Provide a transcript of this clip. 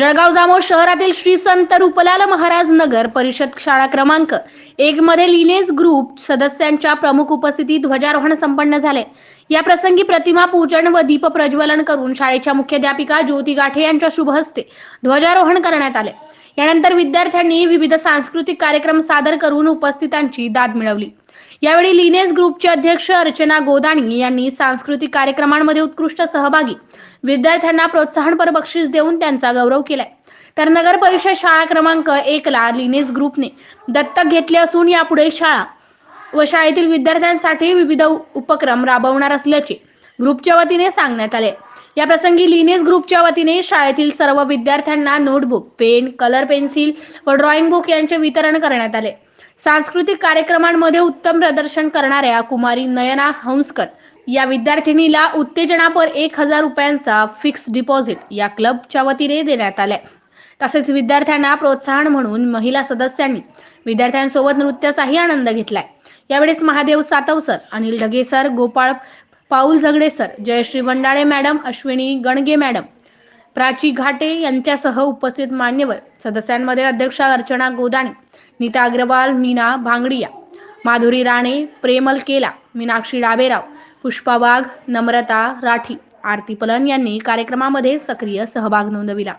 जळगाव जामोद शहरातील श्री संत रूपलाल महाराज नगर परिषद शाळा क्रमांक एक मध्ये लिनेस ग्रुप सदस्यांच्या प्रमुख उपस्थितीत ध्वजारोहण संपन्न झाले. या प्रसंगी प्रतिमा पूजन व दीप प्रज्वलन करून शाळेच्या मुख्याध्यापिका ज्योती गाठे यांच्या शुभ हस्ते ध्वजारोहण करण्यात आले. यानंतर विद्यार्थ्यांनी विविध सांस्कृतिक कार्यक्रम सादर करून उपस्थितांची दाद मिळवली. यावेळी लिनेस ग्रुपचे अध्यक्ष अर्चना गोदाणी यांनी सांस्कृतिक कार्यक्रमांमध्ये उत्कृष्ट सहभागी विद्यार्थ्यांना प्रोत्साहनपर बक्षीस देऊन त्यांचा गौरव केलाय. तर नगर परिषद शाळा क्रमांक एक ला लिनेस ग्रुपने दत्तक घेतले असून यापुढे शाळा व शाळेतील विद्यार्थ्यांसाठी विविध उपक्रम राबवणार असल्याचे ग्रुपच्या वतीने सांगण्यात आले. या प्रसंगी लिनेस ग्रुपच्या वतीने शाळेतील सर्व विद्यार्थ्यांना नोटबुक पेन कलर पेन्सिल व ड्रॉइंग बुक यांचे वितरण करण्यात आले. सांस्कृतिक कार्यक्रमांमध्ये उत्तम प्रदर्शन करणाऱ्या कुमारी नयना हंसकर या विद्यार्थिनीला उत्तेजनापर एक हजार रुपयांचा फिक्स डिपॉझिट या क्लबच्या वतीने देण्यात आलाय तसेच विद्यार्थ्यांना प्रोत्साहन म्हणून महिला सदस्यांनी विद्यार्थ्यांसोबत नृत्याचाही आनंद घेतलाय. यावेळेस Mahadev Satav sir Anil Dhage sir Gopal Paul Zagade sir Jayashree Bhandale madam Ashwini Gange madam Prachi Ghate यांच्यासह उपस्थित मान्यवर सदस्यांमध्ये अध्यक्षा अर्चना गोदाणी नीता अग्रवाल मीना भांगडिया माधुरी राणे प्रेमल केला मीनाक्षी डाबेराव पुष्पा वाघ नम्रता राठी आरती पलन यांनी कार्यक्रमामध्ये सक्रिय सहभाग नोंदविला.